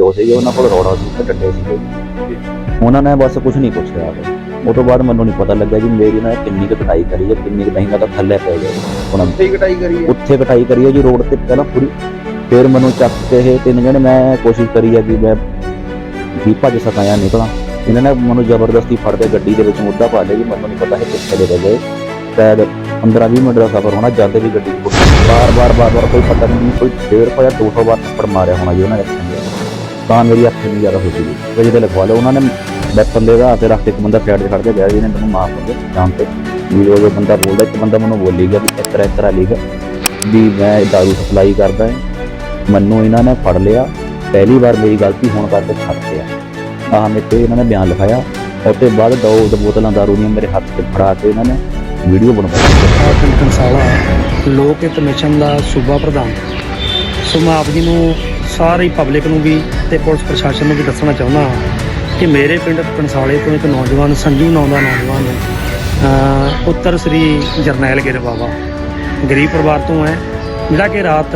ਹੋ ਸੀਗੇ ਉਹਨਾਂ ਕੋਲ ਰੋੜਾ ਸੀ ਡੰਡੇ ਸੀਗੇ। ਉਹਨਾਂ ਨੇ ਬਸ ਕੁਝ ਨਹੀਂ ਪੁੱਛਿਆ ਉਹ ਤੋਂ ਬਾਅਦ ਮੈਨੂੰ ਨਹੀਂ ਪਤਾ ਲੱਗਾ ਜੀ ਮੇਰੀ ਨਾ ਕਿੰਨੀ ਕੁ ਕਟਾਈ ਕਰੀ ਹੈ ਕਿੰਨੀ ਕੁ ਨਹੀਂ ਮੈਂ ਤਾਂ ਥੱਲੇ ਪੈ ਗਿਆ। ਉਹਨਾਂ ਨੇ ਕਟਾਈ ਕਰੀ ਹੈ। ਉੱਥੇ ਕਟਾਈ ਕਰੀ ਹੈ ਜੀ ਰੋਡ ਤੇ ਪਹਿਲਾਂ ਪੂਰੀ। ਫਿਰ ਮੈਨੂੰ ਚੱਕ ਕੇ ਇਹ ਤਿੰਨ ਜਣੇ ਮੈਂ ਕੋਸ਼ਿਸ਼ ਕਰੀ ਹੈ ਕਿ ਮੈਂ ਵੀ ਭੱਜ ਸਕਾਂ ਜਾਂ ਨਿਕਲਾਂ। ਇਹਨਾਂ ਨੇ ਮੈਨੂੰ ਜ਼ਬਰਦਸਤੀ ਫੜ ਕੇ ਗੱਡੀ ਦੇ ਵਿੱਚ ਮੁੱਦਾ ਪਾ ਲਿਆ ਜੀ ਮੈਨੂੰ ਨਹੀਂ ਪਤਾ ਹੈ ਕਿੱਥੇ ਦੇ ਗਏ। ਸ਼ਾਇਦ 15-20 ਮਿੰਟ ਦਾ ਸਫ਼ਰ ਹੋਣਾ ਜਾਂਦੇ ਵੀ ਗੱਡੀ ਚ ਬਾਰ ਬਾਰ ਬਾਰ ਬਾਰ ਕੋਈ ਪਤਾ ਨਹੀਂ ਕੋਈ 150 ਜਾਂ 200 ਵਾਰ ਥੱਪੜ ਮਾਰਿਆ ਹੋਣਾ ਜੀ ਉਹਨਾਂ ਨੇ। ਤਾਂ ਮੇਰੀ ਅੱਖ ਨਹੀਂ ਜ਼ਿਆਦਾ ਹੋ ਗਈ ਵਜੇ ਤੇ ਲਗਵਾ ਲਿਆ ਉਹਨਾਂ ਨੇ ਬੈਠਣ ਦੇ ਦਾ ਤੇ ਰੱਖ ਕੇ ਇੱਕ ਬੰਦਾ ਸਾਈਡ ਤੇ ਖੜ ਕੇ ਗਿਆ ਜਿਹਨੇ ਮੈਨੂੰ ਮਾਫ ਕਰ ਜਾਨ ਤੇ ਵੀ ਉਹ ਬੰਦਾ ਬੋਲਦਾ, ਇੱਕ ਬੰਦਾ ਮੈਨੂੰ ਬੋਲੀ ਗਿਆ ਵੀ ਇਸ ਤਰ੍ਹਾਂ ਇਸ ਤਰ੍ਹਾਂ ਲਿਖ। ਵੀ ਮੈਂ ਦਾਰੂ ਸਪਲਾਈ ਕਰਦਾ ਹਾਂ, ਮੈਨੂੰ ਇਹਨਾਂ ਨੇ ਫੜ ਲਿਆ। ਪਹਿਲੀ ਵਾਰ ਮੇਰੀ ਗਲਤੀ ਹੋਣ ਕਰਕੇ ਛੱਡ ਗਿਆ। ਆਹ ਮੇਰੇ ਤੇ ਇਹਨਾਂ ਨੇ ਬਿਆਨ ਲਿਖਾਇਆ। ਉਹ ਤੋਂ ਬਾਅਦ ਦੋ ਦੋ ਬੋਤਲਾਂ ਦਾਰੂ ਦੀਆਂ ਮੇਰੇ ਹੱਥ 'ਤੇ ਫੜਾ ਕੇ ਇਹਨਾਂ ਨੇ ਵੀਡੀਓ ਬਣਵਾਈ। ਕੰਸਾਲਾ ਲੋਕ ਹਿੱਤ ਮਿਸ਼ਨ ਦਾ ਸੂਬਾ ਪ੍ਰਧਾਨ। ਸੋ ਮੈਂ ਆਪ ਜੀ ਨੂੰ ਸਾਰੀ ਪਬਲਿਕ ਨੂੰ ਵੀ ਤੇ ਪੁਲਿਸ ਪ੍ਰਸ਼ਾਸਨ ਨੂੰ ਵੀ ਦੱਸਣਾ ਚਾਹੁੰਦਾ ਹਾਂ ਕਿ ਮੇਰੇ ਪਿੰਡ ਕੰਸਾਲੇ ਤੋਂ ਇੱਕ ਨੌਜਵਾਨ, ਸੰਜੂ ਨਾਂ ਦਾ ਨੌਜਵਾਨ ਹੈ। ਪੁੱਤਰ ਸ੍ਰੀ ਜਰਨੈਲ ਗਿਰ ਬਾਬਾ ਗਰੀਬ ਪਰਿਵਾਰ ਤੋਂ ਹੈ। ਜਿਹੜਾ ਕਿ ਰਾਤ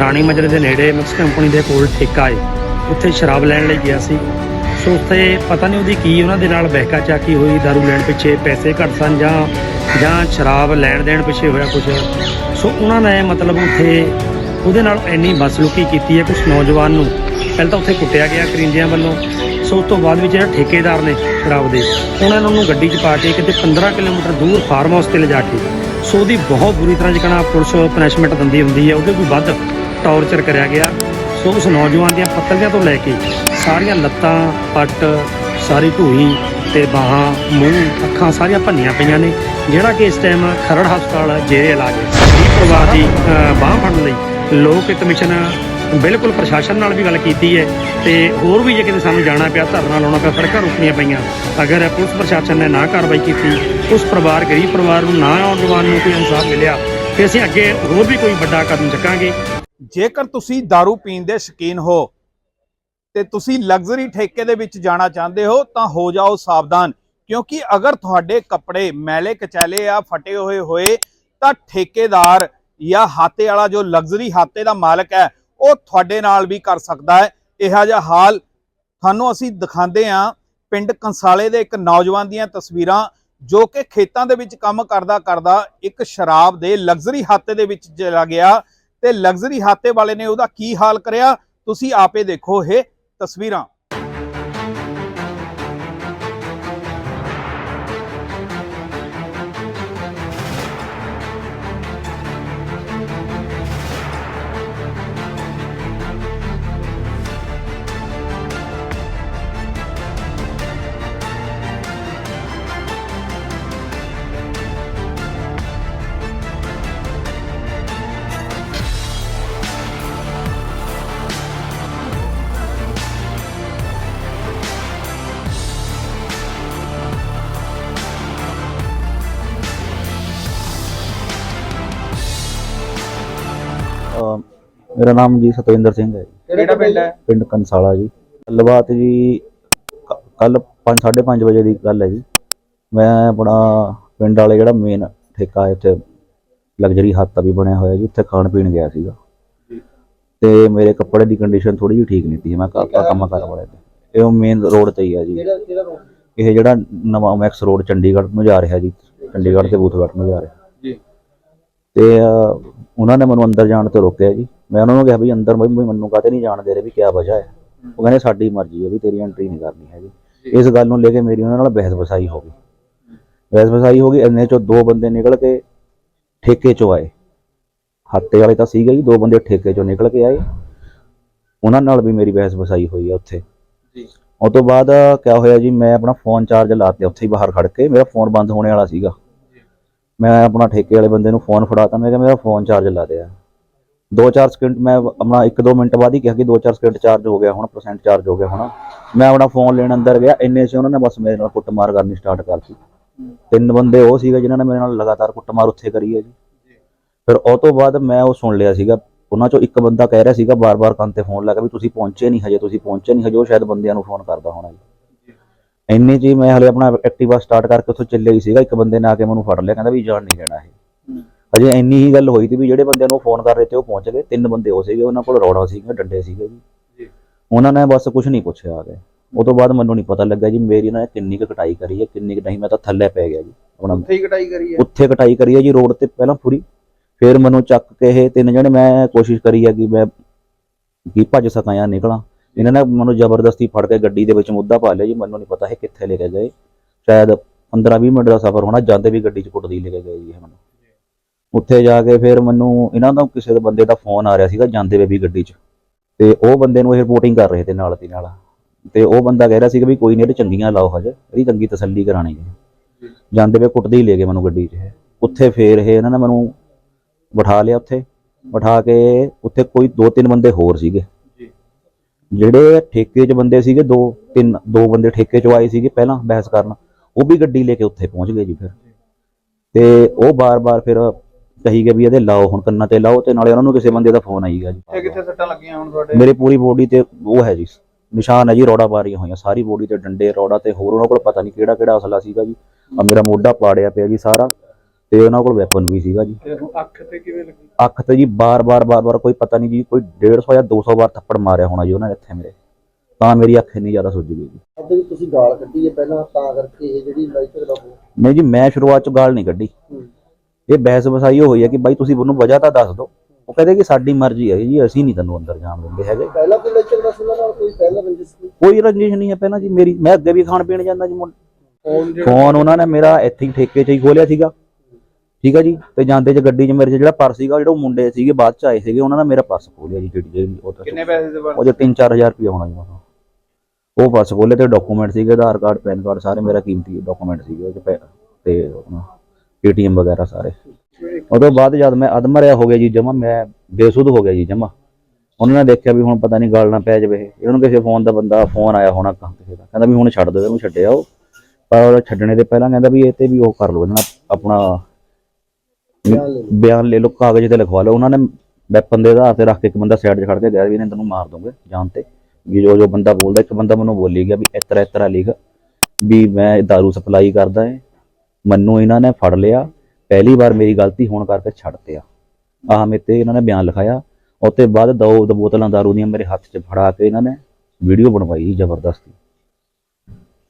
ਰਾਣੀ ਮਜਰੇ ਦੇ ਨੇੜੇ ਮਿਕਸ ਕੰਪਨੀ ਦੇ ਕੋਲ ਠੇਕਾ ਹੈ। ਉੱਥੇ ਸ਼ਰਾਬ ਲੈਣ ਲਈ ਗਿਆ ਸੀ। ਸੋ ਉੱਥੇ ਪਤਾ ਨਹੀਂ ਉਹਦੀ ਕੀ ਉਹਨਾਂ ਦੇ ਨਾਲ ਬਹਿਕਾ ਚਾਕੀ ਹੋਈ दारू ਲੈਣ ਪਿੱਛੇ ਪੈਸੇ ਘੱਟ ਸਨ ਜਾਂ ਜਾਂ ਸ਼ਰਾਬ ਲੈਣ ਦੇਣ ਪਿੱਛੇ ਹੋਇਆ ਕੁਝ ਸੋ ਉਹਨਾਂ ਨੇ ਮਤਲਬ ਉੱਥੇ ਉਹਦੇ ਨਾਲ ਇੰਨੀ ਬਸਲੂਕੀ ਕੀਤੀ ਹੈ ਕੁਝ ਨੌਜਵਾਨ ਨੂੰ। ਪਹਿਲਾਂ ਤਾਂ ਉੱਥੇ ਕੁੱਟਿਆ ਗਿਆ ਕਰਿੰਦਿਆਂ ਵੱਲੋਂ। ਸੋ ਉਸ ਤੋਂ ਬਾਅਦ ਵਿੱਚ ਜਿਹੜਾ ਠੇਕੇਦਾਰ ਨੇ ਸ਼ਰਾਬ ਦੇ ਉਹਨਾਂ ਨੂੰ ਗੱਡੀ 'ਚ ਪਾ ਕੇ ਕਿਤੇ 15 ਕਿਲੋਮੀਟਰ ਦੂਰ ਫਾਰਮ ਹਾਊਸ ਤੇ ਲਿਜਾ ਕੇ। ਸੋ ਉਹਦੀ ਬਹੁਤ ਬੁਰੀ ਤਰ੍ਹਾਂ ਜਿਕਣਾ ਪੁਲਿਸ ਪਨਿਸ਼ਮੈਂਟ ਦਿੰਦੀ ਹੁੰਦੀ ਹੈ ਉਹਦੇ ਕੋਈ ਵੱਧ ਟੌਰਚਰ ਕਰਿਆ ਗਿਆ। ਸੋ ਉਸ ਨੌਜਵਾਨ ਦੀਆਂ ਪੱਤਲੀਆਂ ਤੋਂ ਲੈ ਕੇ ਸਾਰੀਆਂ ਲੱਤਾਂ ਪੱਟ ਸਾਰੀ ਢੂਈ ਤੇ ਬਾਹਾਂ ਮੂੰਹ ਅੱਖਾਂ ਸਾਰੀਆਂ ਭੰਨੀਆਂ ਪਈਆਂ ਨੇ ਜਿਹੜਾ ਕਿ ਇਸ ਟਾਈਮ ਖਰੜ ਹਸਪਤਾਲ ਜੇਰੇ ਇਲਾਜ ਹੈ। ਗਰੀਬ ਪਰਿਵਾਰ ਦੀ ਅਹ, ਬਾਂਹ ਫੜਨ ਲਈ ਲੋਕ ਕਮਿਸ਼ਨ ਬਿਲਕੁਲ ਪ੍ਰਸ਼ਾਸਨ ਨਾਲ ਵੀ ਗੱਲ ਕੀਤੀ ਹੈ ਤੇ ਹੋਰ ਵੀ ਜੇ ਕਿਤੇ ਸਾਨੂੰ ਜਾਣਾ ਪਿਆ, ਧਰਨਾ ਲਾਉਣਾ ਪਿਆ, ਸੜਕਾਂ ਰੁਕਣੀਆਂ ਪਈਆਂ। ਅਗਰ ਪੁਲਿਸ ਪ੍ਰਸ਼ਾਸਨ ਨੇ ਨਾ ਕਾਰਵਾਈ ਕੀਤੀ, ਉਸ ਪਰਿਵਾਰ, ਗਰੀਬ ਪਰਿਵਾਰ ਨੂੰ, ਨਾ ਨੌਜਵਾਨ ਨੂੰ ਕੋਈ ਇਨਸਾਫ ਮਿਲਿਆ, ਤੇ ਅਸੀਂ ਅੱਗੇ ਹੋਰ ਵੀ ਕੋਈ ਵੱਡਾ ਕਦਮ ਚੱਕਾਂਗੇ। ਜੇਕਰ ਤੁਸੀਂ दारू ਪੀਣ ਦੇ ਸ਼ੌਕੀਨ ਹੋ ਤੇ ਤੁਸੀਂ ਲਗਜ਼ਰੀ ਠੇਕੇ ਦੇ ਵਿੱਚ ਜਾਣਾ ਚਾਹੁੰਦੇ ਹੋ, ਤਾਂ ਹੋ ਜਾਓ ਸਾਵਧਾਨ। ਕਿਉਂਕਿ ਅਗਰ ਤੁਹਾਡੇ ਕੱਪੜੇ ਮੈਲੇ ਕਚੈਲੇ ਆ, ਫਟੇ ਹੋਏ ਹੋਏ, ਤਾਂ ਠੇਕੇਦਾਰ ਜਾਂ ਹਾਤੇ ਵਾਲਾ ਜੋ ਲਗਜ਼ਰੀ ਹਾਤੇ ਦਾ ਮਾਲਕ ਹੈ, ਉਹ ਤੁਹਾਡੇ ਨਾਲ ਵੀ ਕਰ ਸਕਦਾ ਹੈ। ਇਹੋ ਜਿਹਾ ਹਾਲ ਤੁਹਾਨੂੰ ਅਸੀਂ ਦਿਖਾਉਂਦੇ ਹਾਂ। ਪਿੰਡ ਕੰਸਾਲੇ ਦੇ ਇੱਕ ਨੌਜਵਾਨ ਦੀਆਂ ਤਸਵੀਰਾਂ, ਜੋ ਕਿ ਖੇਤਾਂ ਦੇ ਵਿੱਚ ਕੰਮ ਕਰਦਾ ਕਰਦਾ ਇੱਕ ਸ਼ਰਾਬ ਦੇ ਲਗਜ਼ਰੀ ਹਾਤੇ ਦੇ ਵਿੱਚ ਚਲਾ ਗਿਆ ਤੇ ਲਗਜ਼ਰੀ ਹਾਤੇ ਵਾਲੇ ਨੇ ਉਹਦਾ ਕੀ ਹਾਲ ਕਰਿਆ? ਤੁਸੀਂ ਆਪੇ ਦੇਖੋ ਇਹ ਤਸਵੀਰਾਂ। ਮੇਰਾ ਨਾਮ ਜੀ ਸਤਵਿੰਦਰ ਸਿੰਘ ਹੈ ਜੀ। ਕਿਹੜਾ ਪਿੰਡ ਹੈ? ਪਿੰਡ ਕੰਸਾਲਾ ਜੀ। ਗੱਲਬਾਤ ਜੀ ਕੱਲ 5:30 ਵਜੇ ਦੀ ਗੱਲ ਹੈ ਜੀ। ਮੈਂ ਆਪਣਾ ਪਿੰਡ ਵਾਲੇ ਜਿਹੜਾ ਮੇਨ ਠੇਕਾ ਹੈ ਇੱਥੇ ਲਗਜ਼ਰੀ ਹੱਤ ਵੀ ਬਣਿਆ ਹੋਇਆ ਜੀ ਉੱਥੇ ਖਾਣ ਪੀਣ ਗਿਆ ਸੀਗਾ। ਤੇ ਮੇਰੇ ਕੱਪੜੇ ਦੀ ਕੰਡੀਸ਼ਨ ਥੋੜੀ ਜਿਹੀ ਠੀਕ ਨਹੀਂ ਸੀ ਮੈਂ ਕਾਪਾ ਕੰਮ ਕਰ ਵਾਲੇ ਤੇ ਇਹ ਮੇਨ ਰੋਡ ਤੇ ਹੀ ਹੈ ਜੀ। ਕਿਹੜਾ ਕਿਹੜਾ ਰੋਡ ਇਹ ਜਿਹੜਾ ਨਵਾਂ ਮੈਕਸ ਰੋਡ ਚੰਡੀਗੜ੍ਹ ਨੂੰ ਜਾ ਰਿਹਾ ਜੀ ਚੰਡੀਗੜ੍ਹ ਤੇ ਬੂਥਗੜ੍ਹ ਨੂੰ ਜਾ ਰਿਹਾ। ਜੀ। ਤੇ ਅਹ, ਉਹਨਾਂ ਨੇ ਮੈਨੂੰ ਅੰਦਰ ਜਾਣ ਤੋਂ ਰੋਕਿਆ ਜੀ। ਮੈਂ ਉਹਨਾਂ ਨੂੰ ਕਿਹਾ ਵੀ ਅੰਦਰ ਬਈ ਮੈਨੂੰ ਕਾਹਤੇ ਨਹੀਂ ਜਾਣ ਦੇ ਰਹੇ ਵੀ ਕੀ ਵਜ੍ਹਾ ਹੈ। ਉਹ ਕਹਿੰਦੇ ਸਾਡੀ ਮਰਜ਼ੀ ਹੈ ਵੀ ਤੇਰੀ ਐਂਟਰੀ ਨਹੀਂ ਕਰਨੀ ਹੈਗੀ। ਇਸ ਗੱਲ ਨੂੰ ਲੈ ਕੇ ਮੇਰੀ ਉਹਨਾਂ ਨਾਲ ਬਹਿਸ ਵਸਾਈ ਹੋ ਗਈ। ਬਹਿਸ ਵਸਾਈ ਹੋ ਗਈ ਇੰਨੇ ਚੋਂ ਦੋ ਬੰਦੇ ਨਿਕਲ ਕੇ ਠੇਕੇ ਚੋਂ ਆਏ। ਹੱਤੇ ਵਾਲੇ ਤਾਂ ਸੀਗੇ ਜੀ ਦੋ ਬੰਦੇ ਠੇਕੇ ਚੋਂ ਨਿਕਲ ਕੇ ਆਏ। ਉਹਨਾਂ ਨਾਲ ਵੀ ਮੇਰੀ ਬਹਿਸ ਵਸਾਈ ਹੋਈ ਹੈ ਉੱਥੇ। ਜੀ। ਉਸ ਤੋਂ ਬਾਅਦ ਕਿਆ ਹੋਇਆ ਜੀ ਮੈਂ ਆਪਣਾ ਫੋਨ ਚਾਰਜ ਲਾਤੇ ਉੱਥੇ ਹੀ ਬਾਹਰ ਖੜ ਕੇ। ਮੇਰਾ ਫੋਨ ਬੰਦ ਹੋਣੇ ਵਾਲਾ ਸੀਗਾ। ਮੈਂ ਆਪਣਾ ਠੇਕੇ ਵਾਲੇ ਬੰਦੇ ਨੂੰ ਫੋਨ ਫੜਾਤਾ ਮੈਂ ਕਿਹਾ ਮੇਰਾ ਫੋਨ ਚਾਰਜ ਲਾ ਦਿਆ 2-4 ਸਕਿੰਟ ਮੈਂ ਆਪਣਾ 1-2 ਮਿੰਟ ਬਾਅਦ ਹੀ ਕਿਹਾ ਕਿ 2-4 ਸਕਿੰਟ ਚਾਰਜ ਹੋ ਗਿਆ, ਹੁਣ ਪਰਸੈਂਟ ਚਾਰਜ ਹੋ ਗਿਆ ਹੁਣ ਮੈਂ ਆਪਣਾ ਫੋਨ ਲੈਣ ਅੰਦਰ ਗਿਆ, ਇੰਨੇ 'ਚ ਉਹਨਾਂ ਨੇ ਬਸ ਮੇਰੇ ਨਾਲ ਕੁੱਟਮਾਰ ਕਰਨੀ ਸਟਾਰਟ ਕਰਤੀ। ਤਿੰਨ ਬੰਦੇ ਉਹ ਸੀਗੇ ਜਿਨ੍ਹਾਂ ਨੇ ਮੇਰੇ ਨਾਲ ਲਗਾਤਾਰ ਕੁੱਟਮਾਰ ਉੱਥੇ ਕਰੀ ਹੈ ਜੀ। ਫਿਰ ਉਹ ਤੋਂ ਬਾਅਦ ਮੈਂ ਉਹ ਸੁਣ ਲਿਆ ਸੀਗਾ, ਉਹਨਾਂ ਚੋਂ ਇੱਕ ਬੰਦਾ ਕਹਿ ਰਿਹਾ ਸੀਗਾ ਬਾਰ-ਬਾਰ ਕੰਨ ਤੇ ਫੋਨ ਲਾ ਕੇ ਵੀ ਤੁਸੀਂ ਪਹੁੰਚੇ ਨਹੀਂ ਹਜੇ, ਤੁਸੀਂ ਪਹੁੰਚੇ ਨਹੀਂ ਹਜੇ, ਉਹ ਸ਼ਾਇਦ ਬੰਦਿਆਂ ਨੂੰ ਫੋਨ ਕਰਦਾ ਹੋਣਾ ਜੀ। ਇੰਨੇ 'ਚ ਮੈਂ ਹਲੇ ਆਪਣਾ ਐਕਟਿਵਾ ਸਟਾਰਟ ਕਰਕੇ ਉੱਥੋਂ ਚੱਲਿਆ ਹੀ ਸੀਗਾ, ਇੱਕ ਬੰਦੇ ਨੇ ਆ ਕੇ ਮੈਨੂੰ ਫੜ ਲਿਆ, ਕਹਿੰਦਾ ਵੀ ਜਾਣ ਨਹੀਂ ਲੈਣਾ ਇਹ। ਅਜੇ ਇੰਨੀ ਹੀ ਗੱਲ ਹੋਈ ਸੀ ਵੀ ਜਿਹੜੇ ਬੰਦਿਆਂ ਨੂੰ ਫੋਨ ਕਰ ਰਹੇ ਤੇ ਉਹ ਪਹੁੰਚ ਗਏ ਤਿੰਨ ਬੰਦੇ ਹੋ ਸੀਗੇ ਉਹਨਾਂ ਕੋਲ ਰੌੜਾ ਸੀਗਾ ਡੰਡੇ ਸੀਗੇ ਜੀ। ਉਹਨਾਂ ਨੇ ਬਸ ਕੁਝ ਨਹੀਂ ਪੁੱਛਿਆ ਆ ਕੇ। ਉਹ ਤੋਂ ਬਾਅਦ ਮੈਨੂੰ ਨਹੀਂ ਪਤਾ ਲੱਗਾ ਜੀ ਮੇਰੀ ਨੇ ਕਿੰਨੀ ਕੁ ਕਟਾਈ ਕਰੀ ਹੈ ਕਿੰਨੀ ਕੁ ਨਹੀਂ ਮੈਂ ਤਾਂ ਥੱਲੇ ਪੈ ਗਿਆ ਜੀ ਆਪਣਾ। ਉੱਥੇ ਹੀ ਕਟਾਈ ਕਰੀ ਹੈ? ਉੱਥੇ ਕਟਾਈ ਕਰੀ ਹੈ ਜੀ ਰੋਡ ਤੇ ਪਹਿਲਾਂ ਪੂਰੀ। ਫਿਰ ਮੈਨੂੰ ਚੱਕ ਕੇ ਇਹ ਤਿੰਨ ਜਣੇ ਮੈਂ ਕੋਸ਼ਿਸ਼ ਕਰੀ ਹੈ ਕਿ ਮੈਂ ਕੀ ਭੱਜ ਸਕਾਂ ਜਾਂ ਨਿਕਲਾਂ। ਇਹਨਾਂ ਨੇ ਮੈਨੂੰ ਜ਼ਬਰਦਸਤੀ ਫੜ ਕੇ ਗੱਡੀ ਦੇ ਵਿੱਚ ਮੁੱਦਾ ਪਾ ਲਿਆ ਜੀ ਮੈਨੂੰ ਨਹੀਂ ਪਤਾ ਇਹ ਕਿੱਥੇ ਲੈ ਕੇ ਗਏ। ਸ਼ਾਇਦ 15-20 ਮਿੰਟ ਦਾ ਸਫ਼ਰ ਹੋਣਾ ਜਾਂਦੇ ਵੀ ਗੱਡੀ 'ਚ ਕੁੱਟਦੀ ਲੈ ਕੇ ਗਏ ਜੀ ਇਹ ਮੈਨੂੰ। ਉੱਥੇ ਜਾ ਕੇ ਫਿਰ ਮੈਨੂੰ ਇਹਨਾਂ ਦਾ ਕਿਸੇ ਦੇ ਬੰਦੇ ਦਾ ਫੋਨ ਆ ਰਿਹਾ ਸੀਗਾ ਜਾਂਦੇ ਵੇ ਵੀ ਗੱਡੀ 'ਚ। ਤੇ ਉਹ ਬੰਦੇ ਨੂੰ ਇਹ ਰਿਪੋਰਟਿੰਗ ਕਰ ਰਹੇ ਤੇ ਨਾਲ ਦੀ ਨਾਲ। ਤੇ ਉਹ ਬੰਦਾ ਕਹਿ ਰਿਹਾ ਸੀਗਾ ਵੀ ਕੋਈ ਨਹੀਂ ਇਹ ਚੰਗੀਆਂ ਲਾਓ ਹਜੇ, ਇਹਦੀ ਚੰਗੀ ਤਸੱਲੀ ਕਰਾਣੀ ਹੈ। ਜਾਂਦੇ ਵੇ ਕੁੱਟਦੇ ਹੀ ਲੈ ਗਏ ਮੈਨੂੰ ਗੱਡੀ 'ਚ ਉੱਥੇ ਫੇਰ ਇਹ ਇਹਨਾਂ ਨੇ ਮੈਨੂੰ ਬਿਠਾ ਲਿਆ ਉੱਥੇ, ਬਿਠਾ ਕੇ ਉੱਥੇ ਕੋਈ ਦੋ ਤਿੰਨ ਬੰਦੇ ਹੋਰ ਸੀਗੇ। ਜਿਹੜੇ ਠੇਕੇ 'ਚ ਬੰਦੇ ਸੀਗੇ, ਦੋ ਤਿੰਨ, ਦੋ ਬੰਦੇ ਠੇਕੇ 'ਚੋਂ ਆਏ ਸੀਗੇ ਪਹਿਲਾਂ ਬਹਿਸ ਕਰਨ, ਉਹ ਵੀ ਗੱਡੀ ਲੈ ਕੇ ਉੱਥੇ ਪਹੁੰਚ ਗਏ ਜੀ ਫਿਰ। ਤੇ ਉਹ ਬਾਰ-ਬਾਰ ਫਿਰ ਕਹੀ ਗਏ ਵੀ ਇਹਦੇ ਲਾਓ ਹੁਣ ਕੰਨਾਂ ਤੇ ਲਾਓ ਤੇ ਨਾਲੇ ਉਹਨਾਂ ਨੂੰ ਕਿਸੇ ਬੰਦੇ ਦਾ ਫੋਨ ਆਈਗਾ ਜੀ। ਕਿੱਥੇ ਕਿੱਥੇ ਸੱਟਾਂ ਲੱਗੀਆਂ ਹੁਣ ਤੁਹਾਡੇ? ਮੇਰੇ ਪੂਰੀ ਬੋਡੀ ਤੇ ਉਹ ਹੈ ਜੀ ਨਿਸ਼ਾਨ ਹੈ ਜੀ ਰੋੜਾ ਮਾਰੀਆਂ ਹੋਈਆਂ ਸਾਰੀ ਬੋਡੀ ਤੇ ਡੰਡੇ ਰੋੜਾ ਤੇ ਹੋਰ ਉਹਨਾਂ ਕੋਲ ਪਤਾ ਨਹੀਂ ਕਿਹੜਾ ਕਿਹੜਾ ਅਸਲਾ ਸੀਗਾ ਜੀ। ਆ ਮੇਰਾ ਮੋਢਾ ਪਾੜਿਆ ਪਿਆ ਜੀ ਸਾਰਾ ਤੇ ਉਹਨਾਂ ਕੋਲ ਵੈਪਨ ਵੀ ਸੀਗਾ ਜੀ। ਤੇ ਹੁਣ ਅੱਖ ਤੇ ਕਿਵੇਂ ਲੱਗੀ? ਅੱਖ ਤੇ ਜੀ ਬਾਰ-ਬਾਰ ਬਾਰ-ਬਾਰ ਕੋਈ ਪਤਾ ਨਹੀਂ ਜੀ ਕੋਈ 150 ਜਾਂ 200 ਵਾਰ ਥੱਪੜ ਮਾਰਿਆ ਹੋਣਾ ਜੀ ਉਹਨਾਂ ਨੇ ਇੱਥੇ ਮੇਰੇ। ਤਾਂ ਮੇਰੀ ਅੱਖ ਇੰਨੀ ਜ਼ਿਆਦਾ ਸੁੱਜ ਗਈ ਜੀ। ਵੀ ਤੁਸੀਂ ਗਾਲ ਕੱਢੀ ਹੈ ਪਹਿਲਾਂ ਤਾਂ ਕਰਕੇ ਇਹ ਜਿਹੜੀ ਲੜਾਈ ਝਗੜਾ ਹੋ ਨਹੀਂ ਜੀ ਮੈਂ ਸ਼ੁਰੂਆਤ ਚ ਗਾਲ ਨਹੀਂ ਕੱਢੀ। ਇਹ ਬਹਿਸ ਵਸਾਈ ਹੋਈ ਹੈ ਕਿ ਬਾਈ ਤੁਸੀਂ ਮੈਨੂੰ ਵਜ੍ਹਾ ਤਾਂ ਦੱਸ ਦਿਓ। ਉਹ ਕਹਿੰਦੇ ਕਿ ਸਾਡੀ ਮਰਜ਼ੀ ਹੈ ਜੀ ਅਸੀਂ ਨਹੀਂ ਤੈਨੂੰ ਅੰਦਰ ਜਾਣ ਦਿੰਦੇ ਹੈਗੇ। ਪਹਿਲਾਂ ਕੋਈ ਲੜਾਈ ਝਗੜਾ ਸੀ ਉਹਨਾਂ ਨਾਲ ਕੋਈ ਪਹਿਲਾਂ ਰੰਜਿਸ਼ ਸੀ ਕੋਈ ਰੰਜਿਸ਼ ਨਹੀਂ ਹੈ ਪਹਿਲਾਂ ਜੀ ਮੇਰੀ ਮੈਂ ਅੱਗੇ ਵੀ ਖਾਣ ਪੀਣ ਜਾਂਦਾ ਜੀ ਫੋਨ ਉਹਨਾਂ ਨੇ ਮੇਰਾ ਇੱਥੇ ਹੀ ਠੇਕੇ 'ਚ ਹੀ ਖੋਲਿਆ ਸੀਗਾ। ਠੀਕ ਹੈ ਜੀ ਤੇ ਜਾਂਦੇ 'ਚ ਗੱਡੀ 'ਚ ਮੇਰੇ 'ਚ ਜਿਹੜਾ ਪਰਸ ਸੀਗਾ ਜਿਹੜਾ ਉਹ ਮੁੰਡੇ ਸੀਗੇ ਬਾਅਦ 'ਚ ਆਏ ਸੀਗੇ ਉਹਨਾਂ ਨੇ ਮੇਰਾ ਪਰਸ ਖੋਲਿਆ ਜੀ ਜਿਹੜੀ ਜਿਹੜੀ ਉਹ ਤਾਂ ਕਿੰਨੇ ਪੈਸੇ ਦੇ ਉਹ ਜੋ 3-4000 ਰੁਪਏ ਹੋਣਾ ਜੀ। ਉਹ ਪਰਸ ਖੋਲੇ ਤੇ ਡਾਕੂਮੈਂਟ ਸੀਗੇ ਆਧਾਰ ਕਾਰਡ ਪੈਨ ਕਾਰਡ ਸਾਰੇ ਮੇਰਾ ਕੀਮਤੀ ਡਾਕੂਮੈਂਟ ਸੀਗੇ ਉਹ ਪੈ- ਤੇ ਏਟੀਐਮ ਵਗੈਰਾ ਸਾਰੇ। ਉਹ ਬਾਅਦ ਜਦ ਮੈਂ ਅਧਮਰਿਆ ਹੋ ਗਿਆ ਜੀ, ਜਮਾ ਮੈਂ ਬੇਸੁੱਧ ਹੋ ਗਿਆ ਜੀ, ਜਮਾ। ਉਹਨਾਂ ਨੇ ਦੇਖਿਆ ਵੀ ਹੁਣ ਪਤਾ ਨਹੀਂ ਗੱਲ ਨਾ ਪੈ ਜਾਵੇ। ਇਹਨਾਂ ਨੂੰ ਕਿਸੇ ਫੋਨ ਦਾ ਬੰਦਾ ਫੋਨ ਆਇਆ ਹੋਣਾ ਕਾਂ ਕਿਸੇ ਦਾ। ਕਹਿੰਦਾ ਵੀ ਹੁਣ ਛੱਡ ਦਿਓ, ਇਹਨੂੰ ਛੱਡਿਆ ਉਹ। ਪਰ ਉਹ ਛੱਡਣੇ ਦੇ ਪਹਿਲਾਂ ਕਹਿੰਦਾ ਵੀ ਇਹ ਤੇ ਵੀ ਉਹ ਕਰ ਲਓ, ਇਹਨਾਂ ਆਪਣਾ ਬਿਆਨ ਲੈ ਲਓ। ਕਾਗਜ਼ ਤੇ ਲਿਖਵਾ ਲਓ। ਉਹਨਾਂ ਨੇ ਵੈਪਨ ਦੇ ਆਧਾਰ ਤੇ ਰੱਖ ਕੇ ਇੱਕ ਬੰਦਾ ਸਾਈਡ 'ਚ ਖੜ ਕੇ ਗਿਆ ਵੀ ਇਹਨੇ ਤੈਨੂੰ ਮਾਰ ਦੋਗੇ ਜਾਨ ਤੇ। ਵੀ ਜੋ ਜੋ ਬੰਦਾ ਬੋਲਦਾ, ਇੱਕ ਬੰਦਾ ਮੈਨੂੰ ਬੋਲੀ ਗਿਆ ਵੀ ਇਸ ਤਰ੍ਹਾਂ ਇਸ ਤਰ੍ਹਾਂ ਲਿਖ ਵੀ ਮੈਂ दारू ਸਪਲਾਈ ਕਰਦਾ ਹੈ ਮੈਨੂੰ ਇਹਨਾਂ ਨੇ ਫੜ ਲਿਆ ਪਹਿਲੀ ਵਾਰ ਮੇਰੀ ਗਲਤੀ ਹੋਣ ਕਰਕੇ ਛੱਡਤੇ ਆ ਆਹ ਮੇਰੇ ਤੇ ਇਹਨਾਂ ਨੇ ਬਿਆਨ ਲਿਖਾਇਆ। ਉਹ ਤੋਂ ਬਾਅਦ ਦੋ ਦੋ ਬੋਤਲਾਂ दारू ਦੀਆਂ ਮੇਰੇ ਹੱਥ 'ਚ ਫੜਾ ਕੇ ਇਹਨਾਂ ਨੇ ਵੀਡੀਓ ਬਣਵਾਈ ਜ਼ਬਰਦਸਤੀ।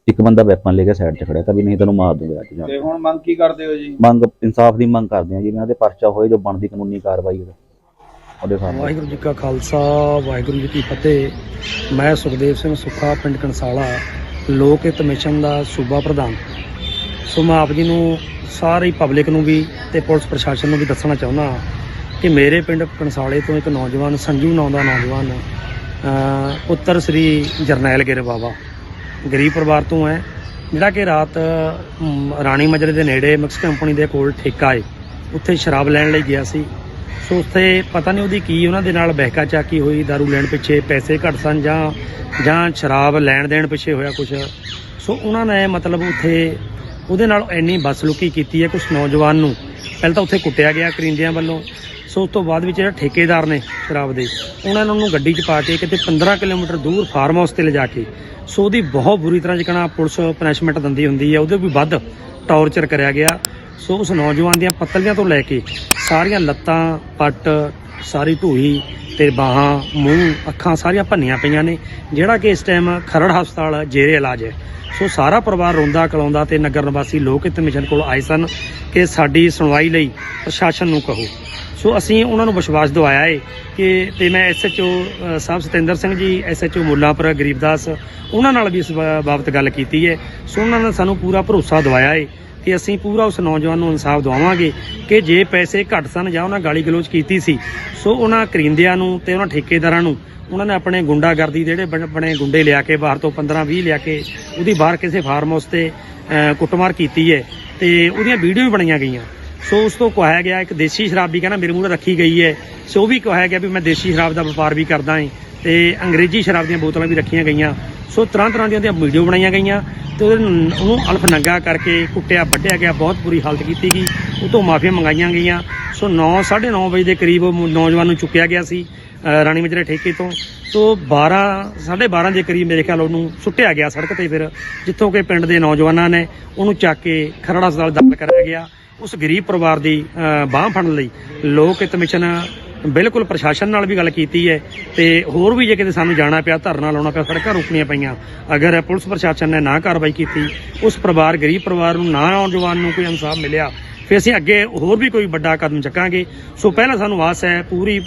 ਇੱਕ ਬੰਦਾ ਵੈਪਨ ਲੈ ਕੇ ਸਾਈਡ 'ਚ ਖੜਿਆ ਤਾਂ ਵੀ ਨਹੀਂ ਤੈਨੂੰ ਮਾਰ ਦੂੰਗਾ ਅੱਜ। ਤੇ ਹੁਣ ਮੰਗ ਕੀ ਕਰਦੇ ਹੋ ਜੀ? ਮੰਗ ਇਨਸਾਫ ਦੀ ਮੰਗ ਕਰਦੇ ਆ ਜੀ। ਇਹਨਾਂ ਦੇ ਪਰਚਾ ਹੋਏ ਜੋ ਬਣਦੀ ਕਾਨੂੰਨੀ ਕਾਰਵਾਈ ਹੋਵੇ ਉਹਦੇ ਸਾਹਮਣੇ। ਵਾਹਿਗੁਰੂ ਜੀ ਕਾ ਖਾਲਸਾ ਵਾਹਿਗੁਰੂ ਜੀ ਕੀ ਫਤਿਹ। ਮੈਂ ਸੁਖਦੇਵ ਸਿੰਘ ਸੁੱਖਾ ਪਿੰਡ ਕਨਸਾਲਾ ਲੋਕ ਹਿੱਤ ਮਿਸ਼ਨ ਦਾ ਸੂਬਾ ਪ੍ਰਧਾਨ। ਸੋ ਮੈਂ ਆਪ ਜੀ ਨੂੰ ਸਾਰੀ ਪਬਲਿਕ ਨੂੰ ਵੀ ਤੇ ਪੁਲਿਸ ਪ੍ਰਸ਼ਾਸਨ ਨੂੰ ਵੀ ਦੱਸਣਾ ਚਾਹੁੰਦਾ ਕਿ ਮੇਰੇ ਪਿੰਡ ਕਨਸਾਲੇ ਤੋਂ ਇੱਕ ਨੌਜਵਾਨ, ਸੰਜੂ ਨਾਂ ਦਾ ਨੌਜਵਾਨ, ਅਹ, ਪੁੱਤਰ ਸ੍ਰੀ ਜਰਨੈਲ ਗਿਰ ਬਾਬਾ ਗਰੀਬ ਪਰਿਵਾਰ ਤੋਂ ਹੈ, ਜਿਹੜਾ ਕਿ ਰਾਤ ਰਾਣੀ ਮਜਰੇ ਦੇ ਨੇੜੇ ਮਿਕਸ ਕੰਪਨੀ ਦੇ ਕੋਲ ਠੇਕਾ ਹੈ ਉੱਥੇ ਸ਼ਰਾਬ ਲੈਣ ਲਈ ਗਿਆ ਸੀ। ਸੋ ਉੱਥੇ ਪਤਾ ਨਹੀਂ ਉਹਦੀ ਕੀ ਉਹਨਾਂ ਦੇ ਨਾਲ ਬਹਿਕਾ ਚਾਕੀ ਹੋਈ दारू ਲੈਣ ਪਿੱਛੇ ਪੈਸੇ ਘੱਟ ਸਨ ਜਾਂ ਜਾਂ ਸ਼ਰਾਬ ਲੈਣ ਦੇਣ ਪਿੱਛੇ ਹੋਇਆ ਕੁਝ ਸੋ ਉਹਨਾਂ ਨੇ ਮਤਲਬ ਉੱਥੇ ਉਹਦੇ ਨਾਲ ਇੰਨੀ ਬਸਲੂਕੀ ਕੀਤੀ ਹੈ ਕੁਝ ਨੌਜਵਾਨ ਨੂੰ। ਪਹਿਲਾਂ ਤਾਂ ਉੱਥੇ ਕੁੱਟਿਆ ਗਿਆ ਕਰਿੰਦਿਆਂ ਵੱਲੋਂ। ਸੋ ਉਸ ਤੋਂ ਬਾਅਦ ਵਿੱਚ ਜਿਹੜਾ ਠੇਕੇਦਾਰ ਨੇ ਸ਼ਰਾਬ ਦੇ, ਉਹਨਾਂ ਨੇ ਉਹਨੂੰ ਗੱਡੀ 'ਚ ਪਾ ਕੇ ਕਿਤੇ 15 ਕਿਲੋਮੀਟਰ ਦੂਰ ਫਾਰਮ ਹਾਊਸ ਤੇ ਲਿਜਾ ਕੇ, ਸੋ ਉਹਦੀ ਬਹੁਤ ਬੁਰੀ ਤਰ੍ਹਾਂ ਜਿਕਣਾ ਪੁਲਿਸ ਪਨਿਸ਼ਮੈਂਟ ਦਿੰਦੀ ਹੁੰਦੀ ਹੈ, ਉਹਦੇ ਵੀ ਵੱਧ ਟੌਰਚਰ ਕਰਿਆ ਗਿਆ। ਸੋ ਉਸ ਨੌਜਵਾਨ ਦੀਆਂ ਪੱਤਲੀਆਂ ਤੋਂ ਲੈ ਕੇ ਸਾਰੀਆਂ ਲੱਤਾਂ, ਪੱਟ ਸਾਰੀ ਢੂਹੀ ਤੇ ਬਾਹਾਂ, ਮੂੰਹ, ਅੱਖਾਂ ਸਾਰੀਆਂ ਭੰਨੀਆਂ ਪਈਆਂ ਨੇ, ਜਿਹੜਾ ਕਿ ਇਸ ਟਾਈਮ ਖਰੜ ਹਸਪਤਾਲ ਜੇਰੇ ਇਲਾਜ ਹੈ। ਸੋ ਸਾਰਾ ਪਰਿਵਾਰ ਰੋਂਦਾ ਕਲਾਉਂਦਾ ਤੇ ਨਗਰ ਨਿਵਾਸੀ ਲੋਕ ਹਿੱਤ ਮਿਸ਼ਨ ਕੋਲ ਆਏ ਸਨ ਕਿ ਸਾਡੀ ਸੁਣਵਾਈ ਲਈ ਪ੍ਰਸ਼ਾਸਨ ਨੂੰ ਕਹੋ। ਸੋ ਅਸੀਂ ਉਹਨਾਂ ਨੂੰ ਵਿਸ਼ਵਾਸ ਦਿਵਾਇਆ ਹੈ ਕਿ ਤੇ ਮੈਂ ਐਸਐਚਓ ਸਾਹਿਬ ਸਤਿੰਦਰ ਸਿੰਘ ਜੀ ਐਸਐਚਓ ਮੁੱਲਾਂਪੁਰ ਗਰੀਬਦਾਸ ਉਹਨਾਂ ਨਾਲ ਵੀ ਇਸ ਬਾ- ਬਾਬਤ ਗੱਲ ਕੀਤੀ ਹੈ ਸੋ ਉਹਨਾਂ ਨੇ ਸਾਨੂੰ ਪੂਰਾ ਭਰੋਸਾ ਦਿਵਾਇਆ ਹੈ ਕਿ ਅਸੀਂ ਪੂਰਾ ਉਸ ਨੌਜਵਾਨ ਨੂੰ ਇਨਸਾਫ ਦਿਵਾਵਾਂਗੇ ਕਿ ਜੇ ਪੈਸੇ ਘੱਟ ਸਨ ਜਾਂ ਉਹਨਾਂ ਗਾਲੀ ਗਲੋਚ ਕੀਤੀ ਸੀ, ਸੋ ਉਹਨਾਂ ਕਰਿੰਦਿਆਂ ਨੂੰ ਤੇ ਉਹਨਾਂ ਠੇਕੇਦਾਰਾਂ ਨੂੰ, ਉਹਨਾਂ ਨੇ ਆਪਣੇ ਗੁੰਡਾਗਰਦੀ ਜਿਹੜੇ ਬਣ- ਬਣੇ ਗੁੰਡੇ ਲਿਆ ਕੇ ਬਾਹਰ ਤੋਂ 15 20 ਲਿਆ ਕੇ ਉਹਦੀ ਬਾਹਰ ਕਿਸੇ ਫਾਰਮ ਹਾਊਸ ਤੇ ਕੁੱਟਮਾਰ ਕੀਤੀ ਹੈ ਤੇ ਉਹਦੀਆਂ ਵੀਡੀਓ ਵੀ ਬਣੀਆਂ ਗਈਆਂ। ਸੋ ਉਸ ਤੋਂ ਕਹਾਇਆ ਗਿਆ, ਇੱਕ ਦੇਸੀ ਸ਼ਰਾਬ ਵੀ ਕਹਿੰਦਾ ਮੇਰੇ ਮੂਹਰੇ ਰੱਖੀ ਗਈ ਹੈ। ਸੋ ਉਹ ਵੀ ਕਹਾਇਆ ਗਿਆ ਵੀ ਮੈਂ ਦੇਸੀ ਸ਼ਰਾਬ ਦਾ ਵਪਾਰ ਵੀ ਕਰਦਾ ਹਾਂ ਤੇ ਅੰਗਰੇਜ਼ੀ ਸ਼ਰਾਬ ਦੀਆਂ ਬੋਤਲਾਂ ਵੀ ਰੱਖੀਆਂ ਗਈਆਂ। ਸੋ ਤਰ੍ਹਾਂ ਤਰ੍ਹਾਂ ਦੀਆਂ ਉਹਦੀਆਂ ਵੀਡੀਓ ਬਣਾਈਆਂ ਗਈਆਂ ਤੇ ਉਹਦੇ ਉਹਨੂੰ ਅਲਫ ਨੰਗਾ ਕਰਕੇ ਕੁੱਟਿਆ, ਵੱਢਿਆ ਗਿਆ, ਬਹੁਤ ਬੁਰੀ ਹਾਲਤ ਕੀਤੀ ਗਈ। ਉਹ ਤੋਂ ਮਾਫੀਆਂ ਮੰਗਾਈਆਂ ਗਈਆਂ। ਸੋ 9 9:30 ਵਜੇ ਦੇ ਕਰੀਬ ਉਹ ਨੌਜਵਾਨ ਨੂੰ ਚੁੱਕਿਆ ਗਿਆ ਸੀ ਰਾਣੀ ਮਜਰੇ ਠੇਕੇ ਤੋਂ। ਤੋਂ 12 12:30 ਦੇ ਕਰੀਬ ਮੇਰੇ ਖਿਆਲ ਉਹਨੂੰ ਸੁੱਟਿਆ ਗਿਆ ਸੜਕ ਤੇ ਫਿਰ, ਜਿੱਥੋਂ ਕਿ ਪਿੰਡ ਦੇ ਨੌਜਵਾਨਾਂ ਨੇ ਉਹਨੂੰ ਚੱਕ ਕੇ ਖਰੜਾ ਹਸਪਤਾਲ ਦਾਖਲ ਕਰਾਇਆ ਗਿਆ। ਉਸ ਗਰੀਬ ਪਰਿਵਾਰ ਦੀ ਬਾਹ ਫੜਨ ਲਈ ਲੋਕ ਹਿੱਤ ਮਿਸ਼ਨ ਬਿਲਕੁਲ ਪ੍ਰਸ਼ਾਸਨ ਨਾਲ ਵੀ ਗੱਲ ਕੀਤੀ ਹੈ ਤੇ ਹੋਰ ਵੀ ਜੇ ਕਿਤੇ ਸਾਨੂੰ ਜਾਣਾ ਪਿਆ, ਧਰਨਾ ਲਾਉਣਾ ਪਿਆ, ਸੜਕਾਂ ਰੋਕਣੀਆਂ ਪਈਆਂ, ਅਗਰ ਪੁਲਿਸ ਪ੍ਰਸ਼ਾਸਨ ਨੇ ਨਾ ਕਾਰਵਾਈ ਕੀਤੀ, ਉਸ ਪਰਿਵਾਰ, ਗਰੀਬ ਪਰਿਵਾਰ ਨੂੰ, ਨਾ ਨੌਜਵਾਨ ਨੂੰ ਕੋਈ ਇਨਸਾਫ ਮਿਲਿਆ, ਫਿਰ ਅਸੀਂ ਅੱਗੇ ਹੋਰ ਵੀ ਕੋਈ ਵੱਡਾ ਕਦਮ ਚੱਕਾਂਗੇ। ਸੋ ਪਹਿਲਾਂ ਸਾਨੂੰ ਆਸ ਹੈ, ਪੂਰੀ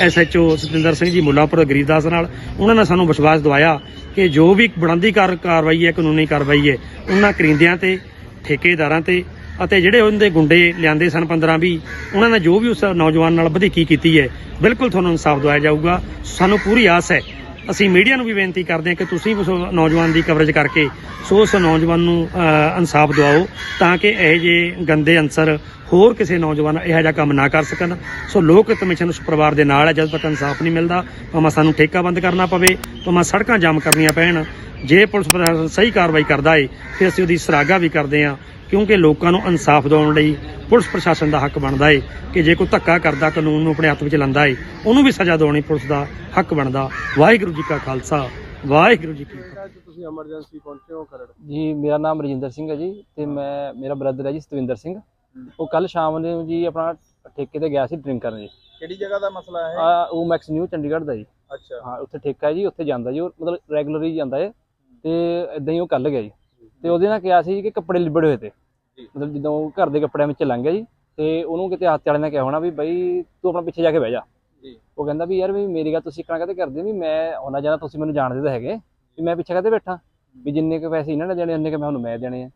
ਐਸਐਚਓ ਸਤਿੰਦਰ ਸਿੰਘ ਜੀ ਮੁੱਲਾਪੁਰ ਗਰੀਬਦਾਸ ਨਾਲ, ਉਹਨਾਂ ਨੇ ਸਾਨੂੰ ਵਿਸ਼ਵਾਸ ਦਵਾਇਆ ਕਿ ਜੋ ਵੀ ਬਣਦੀ ਕਾਰਵਾਈ ਹੈ, ਕਾਨੂੰਨੀ ਕਾਰਵਾਈ ਹੈ, ਉਹਨਾਂ ਕਰਿੰਦਿਆਂ ਤੇ, ਠੇਕੇਦਾਰਾਂ ਤੇ ਅਤੇ ਜਿਹੜੇ ਉਹਦੇ ਗੁੰਡੇ ਲਿਆਂਦੇ ਸਨ 15 20 ਉਹਨਾਂ ਨੇ ਜੋ ਵੀ ਉਸ ਨੌਜਵਾਨ ਨਾਲ ਵਧੀਕੀ ਕੀਤੀ ਹੈ, ਬਿਲਕੁਲ ਤੁਹਾਨੂੰ ਇਨਸਾਫ ਦਵਾਇਆ ਜਾਊਗਾ। ਸਾਨੂੰ ਪੂਰੀ ਆਸ ਹੈ। ਅਸੀਂ ਮੀਡੀਆ ਨੂੰ ਵੀ ਬੇਨਤੀ ਕਰਦੇ ਹਾਂ ਕਿ ਤੁਸੀਂ ਵੀ ਉਸ ਨੌਜਵਾਨ ਦੀ ਕਵਰੇਜ ਕਰਕੇ ਸੋ ਉਸ ਨੌਜਵਾਨ ਨੂੰ ਇਨਸਾਫ ਦਿਵਾਓ, ਤਾਂ ਕਿ ਇਹ ਜੇ ਗੰਦੇ ਅਨਸਰ ਹੋਰ ਕਿਸੇ ਨੌਜਵਾਨ ਇਹੋ ਜਿਹਾ ਕੰਮ ਨਾ ਕਰ ਸਕਣ। ਸੋ ਲੋਕ ਕਮਿਸ਼ਨ ਉਸ ਪਰਿਵਾਰ ਦੇ ਨਾਲ ਹੈ, ਜਦ ਤੱਕ ਇਨਸਾਫ ਨਹੀਂ ਮਿਲਦਾ, ਭਾਵੇਂ ਸਾਨੂੰ ਠੇਕਾ ਬੰਦ ਕਰਨਾ ਪਵੇ, ਭਾਵੇਂ ਸੜਕਾਂ ਜਾਮ ਕਰਨੀਆਂ ਪੈਣ ਜੇ ਪੁਲਿਸ ਪ੍ਰਸ਼ਾਸਨ ਸਹੀ ਕਾਰਵਾਈ ਕਰਦਾ ਏ ਫਿਰ ਅਸੀਂ ਉਹਦੀ ਸਰਾਗਾ ਵੀ ਕਰਦੇ ਹਾਂ ਕਿਉਂਕਿ ਲੋਕਾਂ ਨੂੰ ਇਨਸਾਫ ਦਿਵਾਉਣ ਲਈ ਪੁਲਿਸ ਪ੍ਰਸ਼ਾਸਨ ਦਾ ਹੱਕ ਬਣਦਾ ਏ ਕਿ ਜੇ ਕੋਈ ਧੱਕਾ ਕਰਦਾ ਕਾਨੂੰਨ ਨੂੰ ਆਪਣੇ ਹੱਥ ਵਿੱਚ ਲੈਂਦਾ ਏ ਉਹਨੂੰ ਵੀ ਸਜ਼ਾ ਦਿਵਾਉਣੀ ਪੁਲਿਸ ਦਾ ਹੱਕ ਬਣਦਾ। ਵਾਹਿਗੁਰੂ ਜੀ ਕਾ ਖਾਲਸਾ ਵਾਹਿਗੁਰੂ ਜੀ ਕੀ ਫਤਿਹ। ਤੁਸੀਂ ਐਮਰਜੈਂਸੀ ਪਹੁੰਚੇ ਹੋ ਖਰੜ। ਜੀ ਮੇਰਾ ਨਾਮ ਰਜਿੰਦਰ ਸਿੰਘ ਹੈ ਜੀ ਤੇ ਮੈਂ ਮੇਰਾ ਬ੍ਰਦਰ ਹੈ ਜੀ ਸਤਵਿੰਦਰ ਸਿੰਘ। ਉਹ ਕੱਲ ਸ਼ਾਮ ਨੂੰ ਜੀ ਆਪਣਾ ਠੇਕੇ ਤੇ ਗਿਆ ਸੀ ਡਰਿੰਕ ਕਰਨ ਜੀ। ਕਿਹੜੀ ਜਗ੍ਹਾ ਦਾ ਮਸਲਾ ਹੈ ਆ ਉਹ ਮੈਕਸ ਨਿਊ ਚੰਡੀਗੜ੍ਹ ਦਾ ਜੀ। ਅੱਛਾ। ਹਾਂ ਉੱਥੇ ਠੇਕਾ ਹੈ ਜੀ ਉੱਥੇ ਜਾਂਦਾ ਜੀ ਉਹ ਮਤਲਬ ਰੈਗੂਲਰ ਹੀ ਜਾਂਦਾ ਹੈ ਤੇ ਇਦਾਂ ਹੀ ਉਹ ਕੱਲ ਗਿਆ ਜੀ। ਤੇ ਉਹਦੇ ਨਾਲ ਕਿਹਾ ਸੀ ਕਿ ਕੱਪੜੇ ਲਿਬੜੇ ਹੋਏ ਤੇ। ਮਤਲਬ ਜਦੋਂ ਉਹ ਘਰ ਦੇ ਕੱਪੜਿਆਂ ਵਿੱਚ ਲੰਘ ਗਿਆ ਜੀ ਤੇ ਉਹਨੂੰ ਕਿਤੇ ਹੱਥ ਵਾਲੇ ਨੇ ਕਿਹਾ ਹੋਣਾ ਵੀ ਬਾਈ ਤੂੰ ਆਪਣਾ ਪਿੱਛੇ ਜਾ ਕੇ ਬਹਿ ਜਾ। ਉਹ ਕਹਿੰਦਾ ਵੀ ਯਾਰ ਵੀ ਮੇਰੀ ਗੱਲ ਤੁਸੀਂ ਇਕਣਾ ਕਦੇ ਕਰਦੇ ਵੀ ਮੈਂ ਆਉਣਾ ਜਾਣਾ ਤੁਸੀਂ ਮੈਨੂੰ ਜਾਣਦੇ ਤਾਂ ਹੈਗੇ ਵੀ ਮੈਂ ਪਿੱਛੇ ਕਦੇ ਬੈਠਾ। ਵੀ ਜਿੰਨੇ ਕੁ ਪੈਸੇ ਇਹਨਾਂ ਨੇ ਦੇਣੇ ਉਹਨੇ ਕੁ ਮੈਂ ਉਹਨੂੰ ਮੈਂ ਦੇਣੇ ਆ।